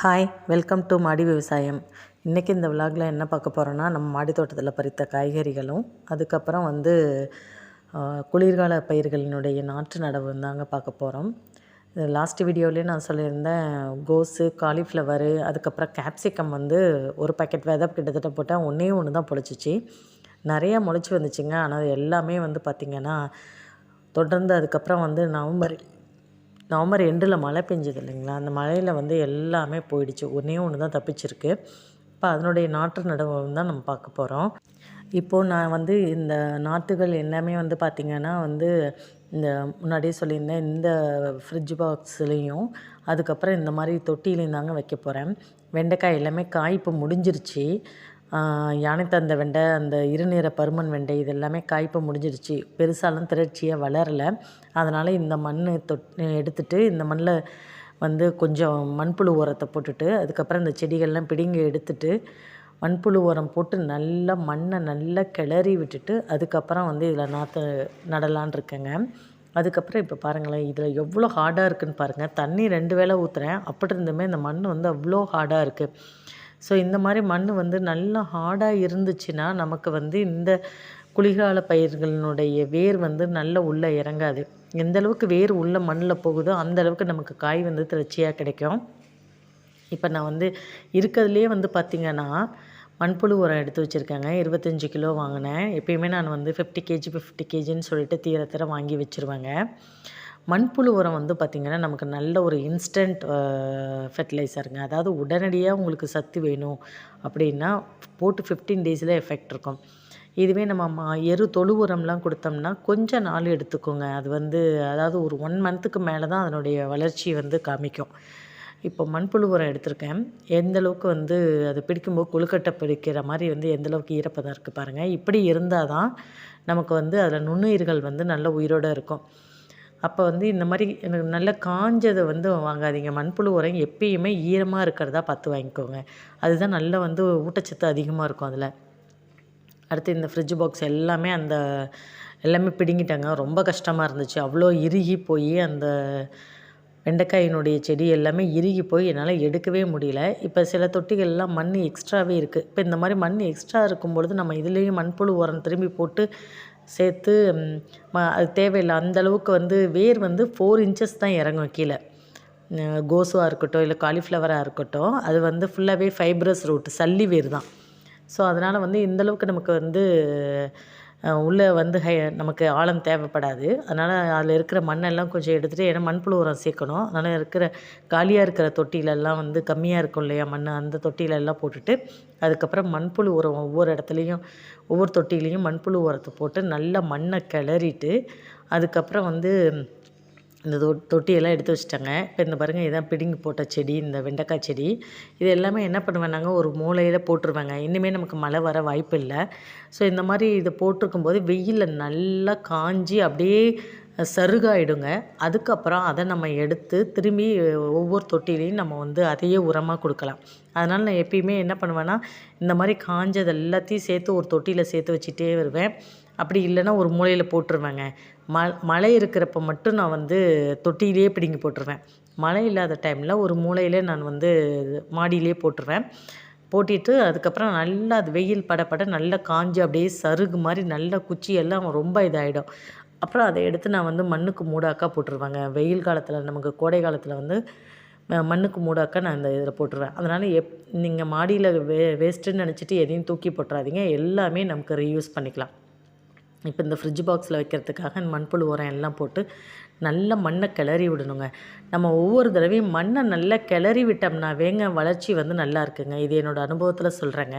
Hi welcome to மாடி விவசாயம் இன்றைக்கி இந்த விலாகில் என்ன பார்க்க போகிறோன்னா நம்ம மாடி தோட்டத்தில் பறித்த காய்கறிகளும் அதுக்கப்புறம் வந்து குளிர்கால பயிர்களினுடைய நாற்று நடவு தாங்க பார்க்க போகிறோம் லாஸ்ட் வீடியோலேயே நான் சொல்லியிருந்தேன் கோஸு காலிஃப்ளவரு அதுக்கப்புறம் கேப்சிகம் வந்து ஒரு பாக்கெட் விதை கிட்டத்தட்ட போட்டால் ஒன்றே ஒன்று தான் பொழிச்சிச்சு நிறையா முளைச்சி வந்துச்சுங்க. ஆனால் அது எல்லாமே வந்து பார்த்திங்கன்னா தொடர்ந்து அதுக்கப்புறம் வந்து நவம்பர் நவம்பர் எண்டில் மழை பெஞ்சது இல்லைங்களா? அந்த மழையில் வந்து எல்லாமே போயிடுச்சு. ஒன்றே ஒன்று தான் தப்பிச்சிருக்கு. இப்போ அதனுடைய நாற்று நடவு தான் நம்ம பார்க்க போகிறோம் இப்போது நான் வந்து இந்த நாற்றுகள் எல்லாமே வந்து பார்த்திங்கன்னா வந்து இந்த முன்னாடியே சொல்லியிருந்தேன் இந்த ஃப்ரிட்ஜ் பாக்ஸ்லேயும் அதுக்கப்புறம் இந்த மாதிரி தொட்டிலையும் தாங்க வைக்க போகிறேன் வெண்டைக்காய் எல்லாமே காய் இப்போ முடிஞ்சிருச்சு. யானை தந்த வெண்டை அந்த இருநிற பருமன் வெண்டை இது எல்லாமே காய்ப்பு முடிஞ்சிருச்சு பெருசாலாம் திரட்சியாக வளரலை. அதனால் இந்த மண் தொட் எடுத்துட்டு இந்த மண்ணில் வந்து கொஞ்சம் மண்புழு உரத்தை போட்டுட்டு அதுக்கப்புறம் இந்த செடிகள்லாம் பிடிங்கி எடுத்துட்டு மண்புழு உரம் போட்டு நல்லா மண்ணை நல்லா கிளறி விட்டுட்டு அதுக்கப்புறம் வந்து இதில் நாற்று நடலான் இருக்கேங்க. அதுக்கப்புறம் இப்போ பாருங்களேன் இதில் எவ்வளோ ஹார்டாக இருக்குன்னு பாருங்கள் தண்ணி ரெண்டு வேளை ஊற்றுறேன் அப்படி இருந்துமே இந்த மண் வந்து அவ்வளோ ஹார்டாக இருக்குது ஸோ இந்த மாதிரி மண் வந்து நல்லா ஹார்டாக இருந்துச்சுன்னா நமக்கு வந்து இந்த குளிர்கால பயிர்களினுடைய வேர் வந்து நல்ல உள்ளே இறங்காது. எந்த அளவுக்கு வேர் உள்ள மண்ணில் போகுதோ அந்த அளவுக்கு நமக்கு காய் வந்து திரட்சியாக கிடைக்கும். இப்போ நான் வந்து இருக்கிறதுலே வந்து பார்த்திங்கன்னா மண்புழு உரம் எடுத்து வச்சுருக்கேங்க. இருபத்தஞ்சி கிலோ வாங்கினேன். எப்பயுமே நான் வந்து ஃபிஃப்டி கேஜி ஃபிஃப்டி கேஜின்னு சொல்லிட்டு தீர தீர வாங்கி வச்சுருவேங்க. மண்புழு உரம் வந்து பார்த்திங்கன்னா நமக்கு நல்ல ஒரு இன்ஸ்டன்ட் ஃபெர்டிலைசருங்க அதாவது உடனடியாக உங்களுக்கு சத்து வேணும் அப்படின்னா போட்டு ஃபிஃப்டீன் டேஸில் எஃபெக்ட் இருக்கும். இதுவே நம்ம மா எரு தொழு உரம்லாம் கொடுத்தோம்னா கொஞ்சம் நாள் எடுத்துக்கோங்க. அது வந்து அதாவது ஒரு ஒன் மந்த்துக்கு மேலே தான் அதனுடைய வளர்ச்சி வந்து காமிக்கும். இப்போ மண்புழு உரம் எடுத்திருக்கேன். எந்த அளவுக்கு வந்து அது பிடிக்கும்போது கொழுக்கட்டை பிடிக்கிற மாதிரி வந்து எந்த அளவுக்கு ஈரப்பதம் இருக்குது பாருங்கள் இப்படி இருந்தால் தான் நமக்கு வந்து அதில் நுண்ணுயிர்கள் வந்து நல்ல உயிரோடு இருக்கும். அப்போ வந்து இந்த மாதிரி எனக்கு நல்ல காஞ்சதை வந்து வாங்காதீங்க. மண்புழு உரம் எப்பயுமே ஈரமாக இருக்கிறதா பார்த்து வாங்கிக்கோங்க. அதுதான் நல்லா வந்து ஊட்டச்சத்து அதிகமாக இருக்கும் அதில். அடுத்து இந்த ஃப்ரிட்ஜ் பாக்ஸ் எல்லாமே அந்த எல்லாமே பிடுங்கிட்டாங்க. ரொம்ப கஷ்டமாக இருந்துச்சு. அவ்வளோ இறுகி போய் அந்த வெண்டைக்காயினுடைய செடி எல்லாமே இறுகி போய் என்னால் எடுக்கவே முடியல. இப்போ சில தொட்டிகள்லாம் மண் எக்ஸ்ட்ராவே இருக்குது இப்போ இந்த மாதிரி மண் எக்ஸ்ட்ரா இருக்கும் பொழுது நம்ம இதுலேயும் மண்புழு உரம் திரும்பி போட்டு சேர்த்து ம- அது தேவையில்லை. அந்த அளவுக்கு வந்து வேர் வந்து ஃபோர் இன்ச்சஸ் தான் இறங்கும் கீழே. கோசுவாக இருக்கட்டும் இல்லை காலிஃப்ளவராக இருக்கட்டும் அது வந்து ஃபுல்லாகவே ஃபைப்ரஸ் ரூட் சல்லி வேர் தான். ஸோ அதனால் வந்து இந்தளவுக்கு நமக்கு வந்து உள்ளே வந்து ஹை நமக்கு ஆழம் தேவைப்படாது. அதனால் அதில் இருக்கிற மண்ணெல்லாம் கொஞ்சம் எடுத்துகிட்டு ஏன்னா மண்புழு உரம் சேர்க்கணும். அதனால் இருக்கிற காலியாக இருக்கிற தொட்டிலெல்லாம் வந்து கம்மியாக இருக்கும் இல்லையா மண் அந்த தொட்டிலெல்லாம் போட்டுட்டு அதுக்கப்புறம் மண்புழு உரம் ஒவ்வொரு இடத்துலையும் ஒவ்வொரு தொட்டிலையும் மண்புழு உரத்தை போட்டு நல்லா மண்ணை கிளறிட்டு அதுக்கப்புறம் வந்து இந்த தொ தொட்டியெல்லாம் எடுத்து வச்சுட்டாங்க. இப்போ இந்த பாருங்கள் இதான் பிடுங்கி போட்ட செடி இந்த வெண்டைக்காய் செடி. இது எல்லாமே என்ன பண்ணுவேனாங்க ஒரு மூலையில் போட்டுருவாங்க. இனிமேல் நமக்கு மழை வர வாய்ப்பு இல்லை. ஸோ இந்த மாதிரி இதை போட்டிருக்கும்போது வெயிலில் நல்லா காஞ்சி அப்படியே சருகாயிடுங்க. அதுக்கப்புறம் அதை நம்ம எடுத்து திரும்பி ஒவ்வொரு தொட்டிலையும் நம்ம வந்து அதையே உரமாக கொடுக்கலாம். அதனால் நான் எப்பயுமே என்ன பண்ணுவேன்னா இந்த மாதிரி காஞ்சது எல்லாத்தையும் சேர்த்து ஒரு தொட்டியில் சேர்த்து வச்சுட்டே வருவேன். அப்படி இல்லைன்னா ஒரு மூலையில் போட்டுருவேங்க. ம மழை இருக்கிறப்ப மட்டும் நான் வந்து தொட்டியிலே பிடுங்கி போட்டுருவேன். மழை இல்லாத டைமில் ஒரு மூலையில் நான் வந்து மாடியிலே போட்டுருவேன். போட்டிட்டு அதுக்கப்புறம் நல்லா அது வெயில் பட பட நல்லா காஞ்சு அப்படியே சருகு மாதிரி நல்ல குச்சி எல்லாம் ரொம்ப இதாகிடும் அப்புறம் அதை எடுத்து நான் வந்து மண்ணுக்கு மூடாக்கா போட்டுருவேங்க. வெயில் காலத்தில் நமக்கு கோடை காலத்தில் வந்து மண்ணுக்கு மூடாக்கா நான் இந்த இதில் போட்டுருவேன். அதனால் எப் நீங்கள் மாடியில் வே வேஸ்ட்டுன்னு நினச்சிட்டு எதையும் தூக்கி போட்டுறாதீங்க. எல்லாமே நமக்கு ரீயூஸ் பண்ணிக்கலாம். இப்போ இந்த ஃப்ரிட்ஜ் பாக்ஸில் வைக்கிறதுக்காக மண்புழு உரம் எல்லாம் போட்டு நல்ல மண்ணை கிளறி விடணுங்க. நம்ம ஒவ்வொரு தடவையும் மண்ணை நல்லா கிளறி விட்டோம்னாவேங்க வளர்ச்சி வந்து நல்லா இருக்குங்க. இது என்னோடய அனுபவத்தில் சொல்கிறேங்க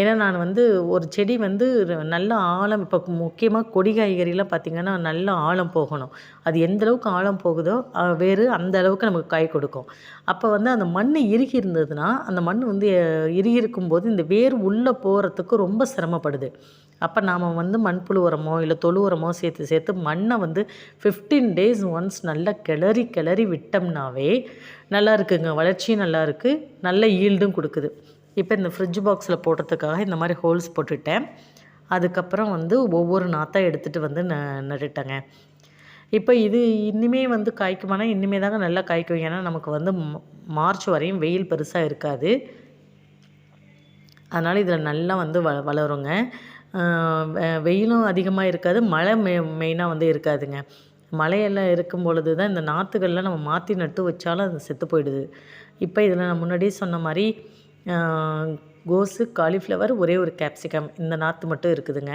ஏன்னா நான் வந்து ஒரு செடி வந்து நல்ல ஆழம் இப்போ முக்கியமாக கொடி காய்கறிலாம் பார்த்திங்கன்னா நல்ல ஆழம் போகணும். அது எந்த அளவுக்கு ஆழம் போகுதோ வேறு அந்த அளவுக்கு நமக்கு காய் கொடுக்கும். அப்போ வந்து அந்த மண் இறுகி இருந்ததுன்னா அந்த மண் வந்து இறுகி இருக்கும்போது இந்த வேர் உள்ளே போகிறதுக்கு ரொம்ப சிரமப்படுது. அப்போ நாம் வந்து மண்புழு உரமோ இல்லை தொழு உரமோ சேர்த்து சேர்த்து மண்ணை வந்து ஃபிஃப்டீன் டேஸ் ஒன்ஸ் நல்லா கிளறி கிளறி விட்டோம்னாவே நல்லா இருக்குங்க. வளர்ச்சியும் நல்லா இருக்குது நல்ல ஈல்டும் கொடுக்குது. இப்போ இந்த ஃப்ரிட்ஜ் பாக்ஸில் போடுறதுக்காக இந்த மாதிரி ஹோல்ஸ் போட்டுட்டேன். அதுக்கப்புறம் வந்து ஒவ்வொரு நாற்றாக எடுத்துகிட்டு வந்து ந நட்டுட்டேங்க. இப்போ இது இன்னுமே வந்து காய்க்குமானா இன்னுமே தாங்க நல்லா காய்க்கும். ஏன்னா நமக்கு வந்து மார்ச் வரையும் வெயில் பெருசாக இருக்காது. அதனால் இதில் நல்லா வந்து வ வளருங்க. வெயிலும் அதிகமாக இருக்காது. மழை மெ மெயினாக வந்து இருக்காதுங்க. மழையெல்லாம் இருக்கும் பொழுது தான் இந்த நாற்றுகள்லாம் நம்ம மாற்றி நட்டு வச்சாலும் அது செத்து போயிடுது. இப்போ இதில் நான் முன்னாடியே சொன்ன மாதிரி கோஸு காலிஃப்ளவர் ஒரே ஒரு கேப்சிகம் இந்த நாற்று மட்டும் இருக்குதுங்க.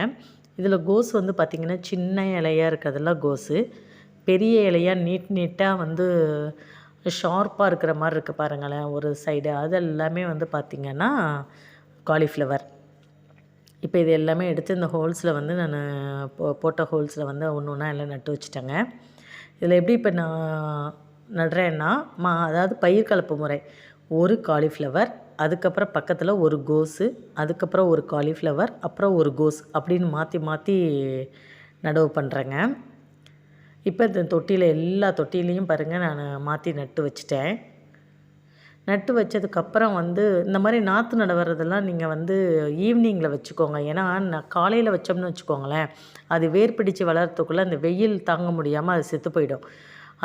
இதில் கோஸ் வந்து பார்த்திங்கன்னா சின்ன இலையாக இருக்கிறதெல்லாம் கோஸு. பெரிய இலையாக நீட் நீட்டாக வந்து ஷார்ப்பாக இருக்கிற மாதிரி இருக்குது பாருங்களேன் ஒரு சைடு அதெல்லாமே வந்து பார்த்திங்கன்னா காலிஃப்ளவர். இப்போ இது எல்லாமே எடுத்து இந்த ஹோல்ஸில் வந்து நான் போ போட்ட ஹோல்ஸில் வந்து ஒன்று ஒன்றா எல்லாம் நட்டு வச்சுட்டேங்க. இதில் எப்படி இப்போ நான் நடுறேன்னா மா அதாவது பயிர் கலப்பு முறை. ஒரு காலிஃப்ளவர் அதுக்கப்புறம் பக்கத்தில் ஒரு கோஸு அதுக்கப்புறம் ஒரு காலிஃப்ளவர் அப்புறம் ஒரு கோஸ் அப்படின்னு மாற்றி மாற்றி நடவு பண்ணுறேங்க இப்போ இந்த தொட்டியில் எல்லா தொட்டிலையும் பாருங்கள் நான் மாற்றி நட்டு வச்சுட்டேன். நட்டு வச்சதுக்கப்புறம் வந்து இந்த மாதிரி நாற்று நடவுறதெல்லாம் நீங்கள் வந்து ஈவினிங்கில் வச்சுக்கோங்க. ஏன்னா நான் காலையில் வச்சோம்னு வச்சுக்கோங்களேன் அது வேர் பிடிச்சு வளர்றதுக்குள்ளே அந்த வெயில் தாங்க முடியாமல் அது செத்து போயிடும்.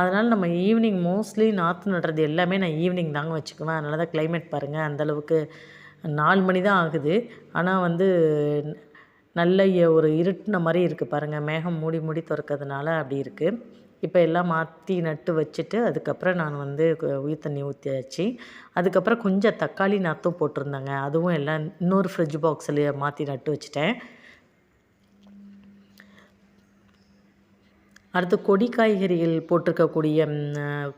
அதனால் நம்ம ஈவினிங் மோஸ்ட்லி நாற்று நடுறது எல்லாமே நான் ஈவினிங் தாங்க வச்சுக்குவேன். அதனால தான் கிளைமேட் பாருங்கள் அந்தளவுக்கு நாலு மணி தான் ஆகுது. ஆனால் வந்து நல்ல ஒரு இருட்டின மாதிரி இருக்குது பாருங்கள் மேகம் மூடி மூடி திறக்கிறதுனால அப்படி இருக்குது இப்போ எல்லாம் மாற்றி நட்டு வச்சுட்டு அதுக்கப்புறம் நான் வந்து உயிர் தண்ணி ஊற்றியாச்சு அதுக்கப்புறம் கொஞ்சம் தக்காளி நாற்றும் போட்டிருந்தேங்க. அதுவும் எல்லாம் இன்னொரு ஃப்ரிட்ஜ் பாக்ஸில் மாற்றி நட்டு வச்சுட்டேன். அடுத்து கொடி காய்கறிகள் போட்டிருக்கக்கூடிய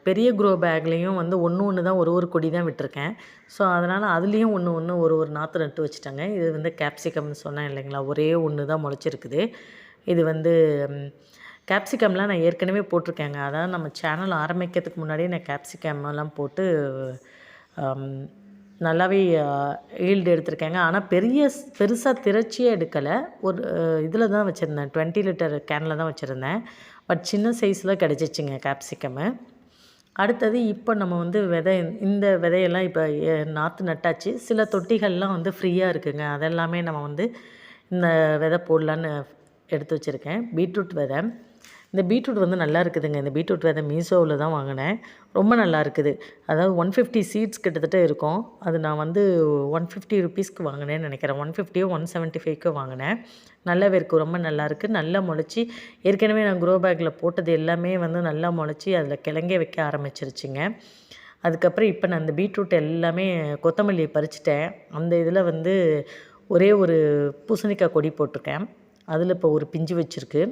பெரிய குரோ பேக்லேயும் வந்து ஒன்று ஒன்று தான் ஒரு ஒரு கொடி தான் விட்டிருக்கேன். ஸோ அதனால் அதுலேயும் ஒன்று ஒன்று ஒரு ஒரு நாற்று நட்டு வச்சுட்டாங்க. இது வந்து கேப்சிகம்னு சொன்னேன் இல்லைங்களா? ஒரே ஒன்று தான் முளைச்சிருக்குது. இது வந்து கேப்சிகம்லாம் நான் ஏற்கனவே போட்டிருக்கேங்க. அதாவது நம்ம சேனல் ஆரம்பிக்கிறதுக்கு முன்னாடியே நான் கேப்சிகம்லாம் போட்டு நல்லாவே ஈல்டு எடுத்திருக்கேங்க. ஆனால் பெரிய பெருசாக திரச்சியே எடுக்கலை. ஒரு இதில் தான் வச்சுருந்தேன். டுவெண்ட்டி லிட்டர் கேனில் தான் வச்சுருந்தேன். பட் சின்ன சைஸில் கிடச்சிச்சிங்க கேப்சிகம்மு அடுத்தது இப்போ நம்ம வந்து விதை இந்த விதையெல்லாம் இப்போ நாற்று நட்டாச்சு. சில தொட்டிகள்லாம் வந்து ஃப்ரீயாக இருக்குங்க. அதெல்லாமே நம்ம வந்து இந்த விதை போடலான்னு எடுத்து வச்சுருக்கேன். பீட்ரூட் விதை. இந்த பீட்ரூட் வந்து நல்லா இருக்குதுங்க இந்த பீட்ரூட் விதை மீஷோவில் தான் வாங்கினேன். ரொம்ப நல்லா இருக்குது அதாவது ஒன் ஃபிஃப்டி சீட்ஸ் கிட்டத்தட்ட இருக்கும். அது நான் வந்து ஒன் ஃபிஃப்டி ருபீஸ்க்கு வாங்கினேன்னு நினைக்கிறேன். ஒன் ஃபிஃப்டியோ ஒன் செவன்ட்டி ஃபைவ்க்கு வாங்கினேன். நல்லாவே இருக்குது ரொம்ப நல்லா இருக்குது நல்லா முளைச்சி ஏற்கனவே நான் க்ரோ பேக்கில் போட்டது எல்லாமே வந்து நல்லா முளைச்சி அதில் கிழங்கே வைக்க ஆரம்பிச்சிருச்சுங்க. அதுக்கப்புறம் இப்போ நான் அந்த பீட்ரூட் எல்லாமே கொத்தமல்லியை பறிச்சிட்டேன். அந்த இதில் வந்து ஒரே ஒரு பூசணிக்காய் கொடி போட்டிருக்கேன். அதில் இப்போ ஒரு பிஞ்சு வச்சுருக்கு.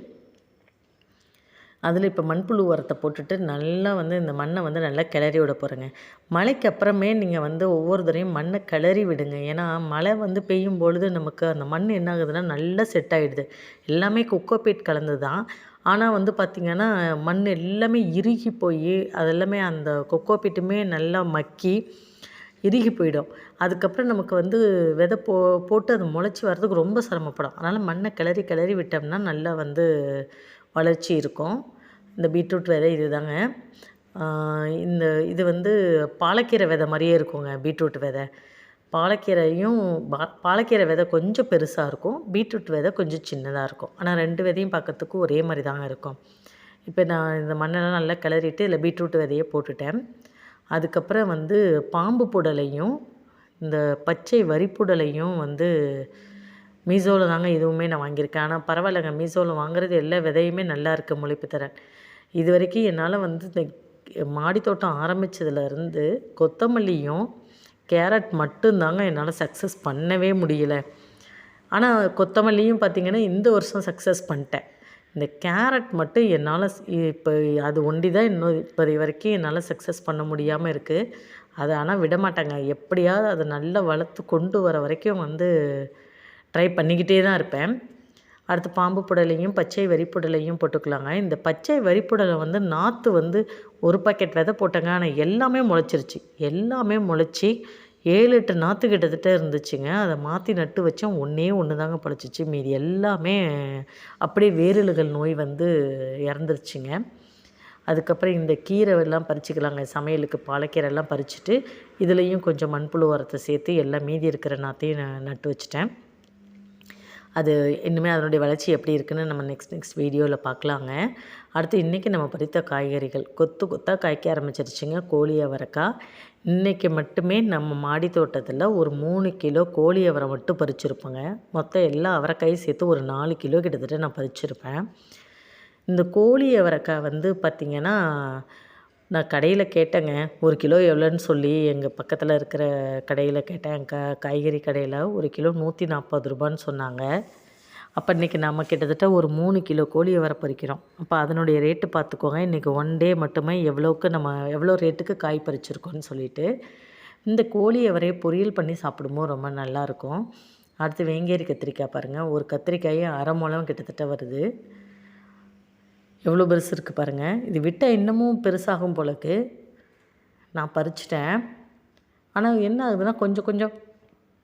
அதில் இப்போ மண்புழு உரத்தை போட்டுட்டு நல்லா வந்து இந்த மண்ணை வந்து நல்லா கிளறி விட போகிறேங்க மழைக்கு அப்புறமே நீங்கள் வந்து ஒவ்வொரு தடையும் மண்ணை கிளறி விடுங்க. ஏன்னா மழை வந்து பெய்யும் பொழுது நமக்கு அந்த மண் என்ன ஆகுதுன்னா நல்லா செட் ஆகிடுது எல்லாமே கொக்கோபீட் கலந்து தான் ஆனால் வந்து பார்த்திங்கன்னா மண் எல்லாமே இறுகி போய் அதெல்லாமே அந்த கொக்கோபீட்டுமே நல்லா மக்கி இறுகி போயிடும். அதுக்கப்புறம் நமக்கு வந்து விதை போ போட்டு அது முளைச்சி வர்றதுக்கு ரொம்ப சிரமப்படும். அதனால் மண்ணை கிளறி கிளறி விட்டோம்னா நல்லா வந்து வளர்ச்சி இருக்கும். இந்த பீட்ரூட் விதை இதுதாங்க. தாங்க இந்த இது வந்து பாலக்கீரை விதை மாதிரியே இருக்குங்க பீட்ரூட் விதை. பாலக்கீரையும் பா- பாலக்கீரை விதை கொஞ்சம் பெருசாக இருக்கும். பீட்ரூட் விதை கொஞ்சம் சின்னதாக இருக்கும். ஆனால் ரெண்டு விதையும் பார்க்கறதுக்கு ஒரே மாதிரி தாங்க இருக்கும். இப்போ நான் இந்த மண்ணெல்லாம் நல்லா கிளறிட்டு இதில் பீட்ரூட் விதையை போட்டுட்டேன். அதுக்கப்புறம் வந்து பாம்பு புடலையும் இந்த பச்சை வரிப்புடலையும் வந்து மீஷோவில் தாங்க இதுவுமே நான் வாங்கியிருக்கேன். ஆனால் பரவாயில்லைங்க. மீஷோவில் வாங்குறது எல்லா விதையுமே நல்லா இருக்கு முளைப்பு தரேன் இது வரைக்கும் என்னால் வந்து இந்த மாடி தோட்டம் ஆரம்பித்ததுலேருந்து கொத்தமல்லியும் கேரட் மட்டும்தாங்க என்னால் சக்ஸஸ் பண்ணவே முடியல. ஆனால் கொத்தமல்லியும் பார்த்திங்கன்னா இந்த வருஷம் சக்ஸஸ் பண்ணிட்டேன். இந்த கேரட் மட்டும் என்னால் இப்போ அது ஒண்டி தான் இன்னும் இப்போ வரைக்கும் என்னால் சக்ஸஸ் பண்ண முடியாமல் இருக்குது அதை ஆனால் விட மாட்டேங்க எப்படியாவது அதை நல்லா வளர்த்து கொண்டு வர வரைக்கும் வந்து ட்ரை பண்ணிக்கிட்டே தான் இருப்பேன். அடுத்து பாம்பு புடலையும் பச்சை வரிப்புடலையும் போட்டுக்கலாங்க. இந்த பச்சை வரிப்புடலை வந்து நாற்று வந்து ஒரு பாக்கெட் விதை போட்டேங்க. ஆனால் எல்லாமே முளைச்சிருச்சு. எல்லாமே முளைச்சி ஏழு எட்டு நாற்று கிட்டத்தட்ட இருந்துச்சுங்க. அதை மாற்றி நட்டு வச்சேன். ஒன்றே ஒன்று தாங்க பழிச்சிச்சு மீதி எல்லாமே அப்படியே வேரிலுகள் நோய் வந்து இறந்துருச்சுங்க. அதுக்கப்புறம் இந்த கீரை எல்லாம் பறிச்சுக்கலாங்க. சமையலுக்கு பாலக்கீரை எல்லாம் பறிச்சுட்டு இதுலேயும் கொஞ்சம் மண்புழு உரத்தை சேர்த்து எல்லாம் மீதி இருக்கிற நாற்றையும் நான் நட்டு வச்சிட்டேன். அது இனிமேல் அதனுடைய வளர்ச்சி எப்படி இருக்குன்னு நம்ம நெக்ஸ்ட் நெக்ஸ்ட் வீடியோவில் பார்க்கலாங்க. அடுத்து இன்றைக்கி நம்ம பறித்த காய்கறிகள். கொத்து கொத்தாக காய்க்க ஆரம்பிச்சிருச்சுங்க கோழி அவரைக்காய். இன்றைக்கி மட்டுமே நம்ம மாடி தோட்டத்தில் ஒரு மூணு கிலோ கோழி அவரை மட்டும் பறிச்சிருப்போங்க. மொத்தம் எல்லா அவரைக்காயும் சேர்த்து ஒரு நாலு கிலோ கிட்டத்தட்ட நான் பறிச்சிருப்பேன். இந்த கோழி அவரைக்காய் வந்து பார்த்திங்கன்னா நான் கடையில் கேட்டேங்க. ஒரு கிலோ எவ்வளோன்னு சொல்லி எங்கள் பக்கத்தில் இருக்கிற கடையில் கேட்டேன். க காய்கறி கடையில் ஒரு கிலோ நூற்றி நாற்பது ரூபான்னு சொன்னாங்க. அப்போ இன்றைக்கி நம்ம கிட்டத்தட்ட ஒரு மூணு கிலோ கோழியை வர பறிக்கிறோம். அப்போ அதனுடைய ரேட்டு பார்த்துக்கோங்க இன்றைக்கி ஒன் டே மட்டுமே எவ்வளோக்கு நம்ம எவ்வளோ ரேட்டுக்கு காய் பறிச்சிருக்கோன்னு சொல்லிட்டு இந்த கோழியை வரைய பொரியல் பண்ணி சாப்பிடும்போது ரொம்ப நல்லாயிருக்கும் அடுத்து வேங்கேரி கத்திரிக்காய் பாருங்கள் ஒரு கத்திரிக்காயும் அரை முளம் கிட்டத்தட்ட வருது. எவ்வளோ பெருசு இருக்குது பாருங்கள் இது விட்டால் இன்னமும் பெருசாகும் போலக்கு. நான் பறிச்சிட்டேன். ஆனால் என்ன ஆகுதுன்னா கொஞ்சம் கொஞ்சம்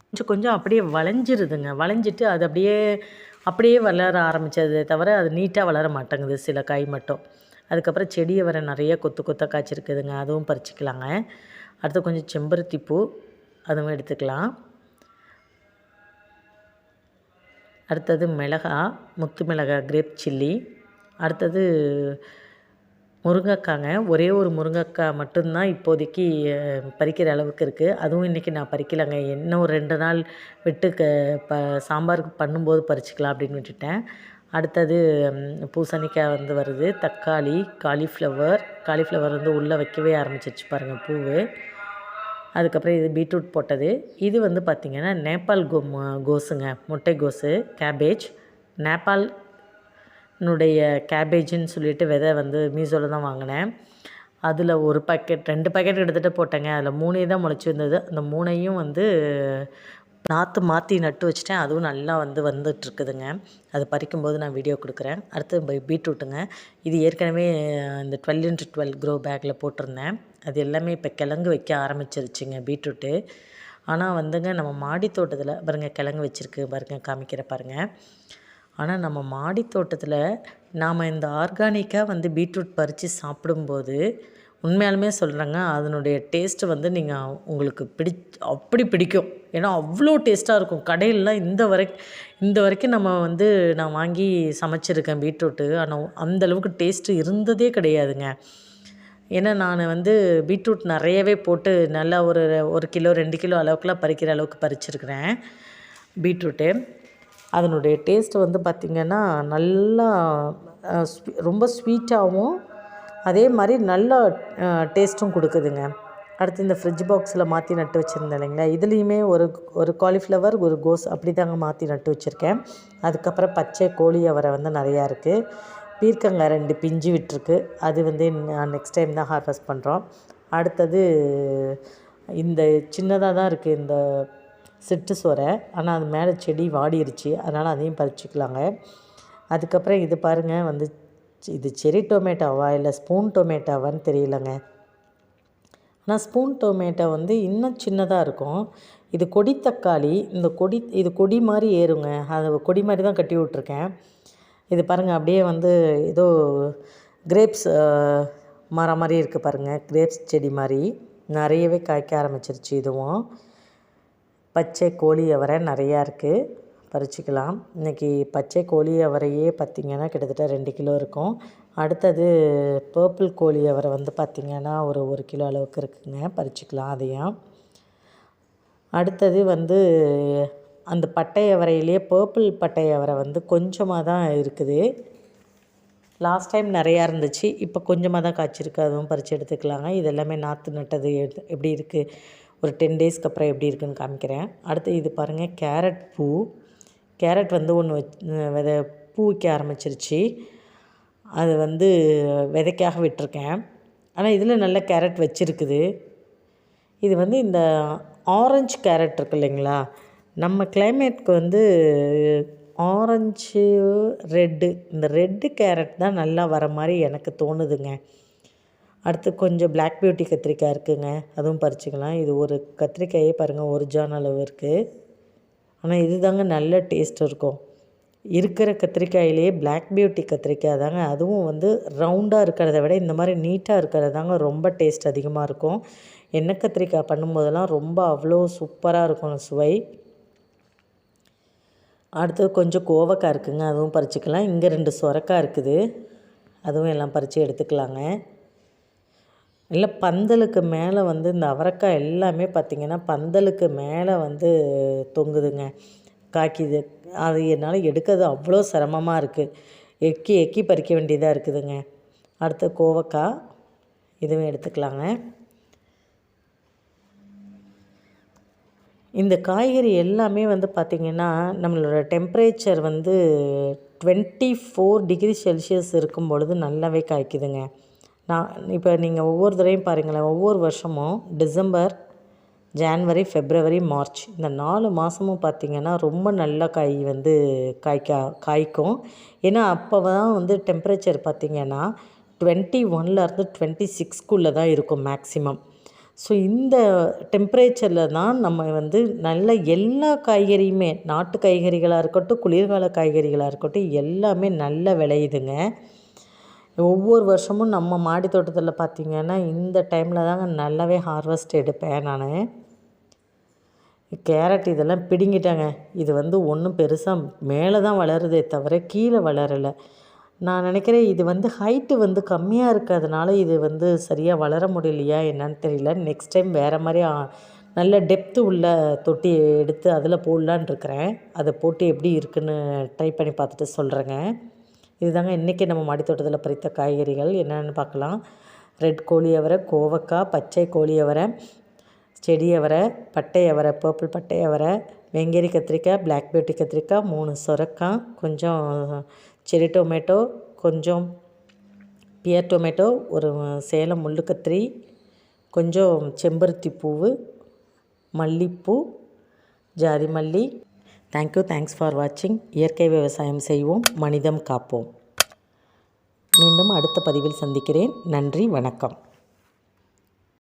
கொஞ்சம் கொஞ்சம் அப்படியே வளைஞ்சிருதுங்க. வளைஞ்சிட்டு அது அப்படியே அப்படியே வளர ஆரம்பித்தது தவிர அது நீட்டாக வளர மாட்டேங்குது சில காய் மட்டும். அதுக்கப்புறம் செடியை வர நிறைய கொத்து கொத்தாக காய்ச்சிருக்குதுங்க. அதுவும் பறிச்சிக்கலாங்க. அடுத்து கொஞ்சம் செம்பருத்தி பூ அதுவும் எடுத்துக்கலாம். அடுத்தது மிளகா முத்து மிளகா கிரேப் சில்லி. அடுத்தது முருங்கைக்காங்க. ஒரே ஒரு முருங்கைக்காய் மட்டும்தான் இப்போதைக்கு பறிக்கிற அளவுக்கு இருக்குது அதுவும் இன்றைக்கி நான் பறிக்கலைங்க. இன்னும் ஒரு ரெண்டு நாள் விட்டு க ப சாம்பாருக்கு பண்ணும்போது பறிச்சிக்கலாம் அப்படின்னு விட்டுட்டேன். அடுத்தது பூசணிக்காய் வந்து வருது. தக்காளி காலிஃப்ளவர். காலிஃப்ளவர் வந்து உள்ளே வைக்கவே ஆரம்பிச்சிச்சு பாருங்கள் பூ அதுக்கப்புறம் இது பீட்ரூட் போட்டது. இது வந்து பார்த்திங்கன்னா நேபாள் கோ கோஸுங்க. முட்டை கோஸு கேபேஜ் நேபாள் என்னுடைய கேபேஜின்னு சொல்லிட்டு விதை வந்து மீசோவில் தான் வாங்கினேன். அதில் ஒரு பாக்கெட் ரெண்டு பாக்கெட் எடுத்துகிட்டு போட்டேங்க. அதில் மூணே தான் முளைச்சி வந்தது அந்த மூணையும் வந்து நாற்று மாற்றி நட்டு வச்சுட்டேன். அதுவும் நல்லா வந்து வந்துட்டுருக்குதுங்க அது பறிக்கும்போது நான் வீடியோ கொடுக்குறேன். அடுத்து பீட்ரூட்டுங்க. இது ஏற்கனவே இந்த டுவெல் இன்ட்டு டுவெல் க்ரோ பேக்கில் போட்டிருந்தேன். அது எல்லாமே இப்போ கிழங்கு வைக்க ஆரம்பிச்சிருச்சுங்க பீட்ரூட்டு. ஆனால் வந்துங்க நம்ம மாடி தோட்டத்தில் பாருங்கள் கிழங்கு வச்சுருக்கு. பாருங்கள் காமிக்கிற பாருங்கள் ஆனால் நம்ம மாடி தோட்டத்தில் நாம் இந்த ஆர்கானிக்காக வந்து பீட்ரூட் பறித்து சாப்பிடும்போது உண்மையாலுமே சொல்கிறேங்க அதனுடைய டேஸ்ட்டு வந்து நீங்கள் உங்களுக்கு பிடி அப்படி பிடிக்கும். ஏன்னா அவ்வளோ டேஸ்ட்டாக இருக்கும். கடையிலலாம் இந்த வரை இந்த வரைக்கும் நம்ம வந்து நான் வாங்கி சமைச்சிருக்கேன் பீட்ரூட்டு ஆனால் அந்தளவுக்கு டேஸ்ட்டு இருந்ததே கிடையாதுங்க. ஏன்னா நான் வந்து பீட்ரூட் நிறையவே போட்டு நல்லா ஒரு ஒரு கிலோ ரெண்டு கிலோ அளவுக்குலாம் பறிக்கிற அளவுக்கு பறிச்சிருக்கிறேன் பீட்ரூட்டு. அதனுடைய டேஸ்ட்டு வந்து பார்த்திங்கன்னா நல்லா ரொம்ப ஸ்வீட்டாகவும் அதே மாதிரி நல்ல டேஸ்ட்டும் கொடுக்குதுங்க. அடுத்து இந்த ஃப்ரிட்ஜ் பாக்ஸில் மாற்றி நட்டு வச்சுருந்தேன் இல்லைங்களா? இதுலேயுமே ஒரு ஒரு காலிஃப்ளவர் ஒரு கோஸ் அப்படி தாங்க மாற்றி நட்டு வச்சுருக்கேன். அதுக்கப்புறம் பச்சை கோழி அவரை வந்து நிறையா இருக்குது பீர்க்கங்காய் ரெண்டு பிஞ்சு விட்டுருக்கு. அது வந்து நெக்ஸ்ட் டைம் தான் ஹார்வெஸ்ட் பண்ணுறோம் அடுத்தது இந்த சின்னதாக தான் இருக்குது இந்த சிட்டு சோரை. ஆனால் அது மேலே செடி வாடிருச்சு. அதனால் அதையும் பறிச்சுக்கலாங்க. அதுக்கப்புறம் இது பாருங்கள் வந்து இது செரி டொமேட்டோவா இல்லை ஸ்பூன் டொமேட்டோவான்னு தெரியலங்க. ஆனால் ஸ்பூன் டொமேட்டோ வந்து இன்னும் சின்னதாக இருக்கும். இது கொடி தக்காளி இந்த கொடி இது கொடி மாதிரி ஏறுங்க. அது கொடி மாதிரி தான் கட்டி விட்ருக்கேன் இது பாருங்கள் அப்படியே வந்து ஏதோ கிரேப்ஸ் மரம் மாதிரி இருக்குது பாருங்கள் கிரேப்ஸ் செடி மாதிரி. நிறையவே காய்க்க ஆரம்பிச்சிருச்சு இதுவும். பச்சை கோழி அவரை நிறையா இருக்குது பறிச்சிக்கலாம். இன்றைக்கி பச்சை கோழி அவரையே பார்த்திங்கன்னா கிட்டத்தட்ட ரெண்டு கிலோ இருக்கும். அடுத்தது பர்பிள் கோழி அவரை வந்து பார்த்திங்கன்னா ஒரு ஒரு கிலோ அளவுக்கு இருக்குதுங்க பறிச்சிக்கலாம் அதையும் அடுத்தது வந்து அந்த பட்டை அவரையிலே பர்பிள் பட்டை அவரை வந்து கொஞ்சமாக தான் இருக்குது. லாஸ்ட் டைம் நிறையா இருந்துச்சு. இப்போ கொஞ்சமாக தான் காய்ச்சிருக்கு. அதுவும் பறித்து எடுத்துக்கலாங்க. இது எல்லாமே நாற்று நட்டது எப்படி இருக்குது ஒரு டென் டேஸ்க்கு அப்புறம் எப்படி இருக்குதுன்னு காமிக்கிறேன். அடுத்து இது பாருங்கள் கேரட் பூ. கேரட் வந்து ஒன்று வச் விதை பூ வைக்க ஆரம்பிச்சிருச்சு. அது வந்து விதைக்காக விட்டுருக்கேன். ஆனால் இதில் நல்ல கேரட் வச்சுருக்குது. இது வந்து இந்த ஆரஞ்சு கேரட் இருக்கு இல்லைங்களா? நம்ம கிளைமேட்க்கு வந்து ஆரஞ்சு ரெட்டு இந்த ரெட்டு கேரட் தான் நல்லா வர மாதிரி எனக்கு தோணுதுங்க. அடுத்து கொஞ்சம் பிளாக் பியூட்டி கத்திரிக்காய் இருக்குதுங்க அதுவும் பறிச்சுக்கலாம். இது ஒரு கத்திரிக்காயே பாருங்கள் ஒரு ஜான் அளவு இருக்குது ஆனால் இது தாங்க நல்ல டேஸ்ட் இருக்கும். இருக்கிற கத்திரிக்காயிலேயே பிளாக் பியூட்டி கத்திரிக்காய் தாங்க அதுவும் வந்து ரவுண்டாக இருக்கிறத விட இந்த மாதிரி நீட்டாக இருக்கிறது தாங்க ரொம்ப டேஸ்ட் அதிகமாக இருக்கும். எண்ணெய் கத்திரிக்காய் பண்ணும்போதெல்லாம் ரொம்ப அவ்வளோ சூப்பராக இருக்கும் சுவை. அடுத்து கொஞ்சம் கோவக்காய் இருக்குதுங்க அதுவும் பறிச்சுக்கலாம். இங்கே ரெண்டு சொரக்காய் இருக்குது. அதுவும் எல்லாம் பறித்து எடுத்துக்கலாங்க. இல்லை பந்தலுக்கு மேலே வந்து இந்த அவரைக்காய் எல்லாமே பார்த்திங்கன்னா பந்தலுக்கு மேலே வந்து தொங்குதுங்க. காய்க்குது. அது என்னால் எடுக்கிறது அவ்வளோ சிரமமாக இருக்குது. எக்கி எக்கி பறிக்க வேண்டியதாக இருக்குதுங்க. அடுத்து கோவக்காய். இதுவும் எடுத்துக்கலாங்க. இந்த காய்கறி எல்லாமே வந்து பார்த்திங்கன்னா நம்மளோட டெம்ப்ரேச்சர் வந்து டுவெண்ட்டி ஃபோர் டிகிரி செல்சியஸ் இருக்கும் பொழுது நல்லாவே காய்க்குதுங்க. நான் இப்போ நீங்கள் ஒவ்வொரு தடவையும் பாருங்களேன் ஒவ்வொரு வருஷமும் டிசம்பர் ஜான்வரி ஃபெப்ரவரி மார்ச் இந்த நாலு மாதமும் பார்த்திங்கன்னா ரொம்ப நல்ல காய் வந்து காய்க்கா காய்க்கும். ஏன்னா அப்போ தான் வந்து டெம்பரேச்சர் பார்த்திங்கன்னா டுவெண்ட்டி ஒன்லேருந்து டுவெண்ட்டி சிக்ஸ்க்குள்ளே தான் இருக்கும் மேக்ஸிமம் ஸோ இந்த டெம்பரேச்சரில் தான் நம்ம வந்து நல்ல எல்லா காய்கறியுமே நாட்டு காய்கறிகளாக இருக்கட்டும் குளிர்கால காய்கறிகளாக இருக்கட்டும் எல்லாமே நல்லா விளையுதுங்க. ஒவ்வொரு வருஷமும் நம்ம மாடி தோட்டத்தில் பார்த்திங்கன்னா இந்த டைமில் தாங்க நல்லாவே ஹார்வெஸ்ட் எடுப்பேன் நான். கேரட் இதெல்லாம் பிடுங்கிட்டாங்க. இது வந்து ஒன்றும் பெருசாக மேலே தான் வளருதே தவிர கீழே வளரலை. நான் நினைக்கிறேன் இது வந்து ஹைட்டு வந்து கம்மியாக இருக்கிறதுனால இது வந்து சரியாக வளர முடியலையா என்னன்னு தெரியல. நெக்ஸ்ட் டைம் வேறு மாதிரி நல்ல டெப்த்து உள்ள தொட்டி எடுத்து அதில் போடலான் இருக்கிறேன். அதை போட்டு எப்படி இருக்குன்னு ட்ரை பண்ணி பார்த்துட்டு சொல்கிறேங்க இதுதாங்க இன்றைக்கி நம்ம மாடித்தோட்டத்தில் பறித்த காய்கறிகள். என்னென்னு பார்க்கலாம். ரெட் கோழி அவரை கோவக்காய் பச்சை கோழி அவரை செடி அவரை பட்டை அவரை பர்பிள் பட்டை அவரை வெங்கேரி கத்திரிக்காய் பிளாக் பியூட்டி கத்திரிக்காய் மூணு சுரக்காய் கொஞ்சம் செரி டொமேட்டோ கொஞ்சம் பியர் டொமேட்டோ ஒரு சேலம் முள்ளு கத்திரி கொஞ்சம் செம்பருத்தி பூவு மல்லிப்பூ ஜாதி மல்லி தேங்க்யூ தேங்க்ஸ் ஃபார் வாட்சிங் இயற்கை விவசாயம் செய்வோம். மனிதம் காப்போம். மீண்டும் அடுத்த பதிவில் சந்திக்கிறேன். நன்றி. வணக்கம்.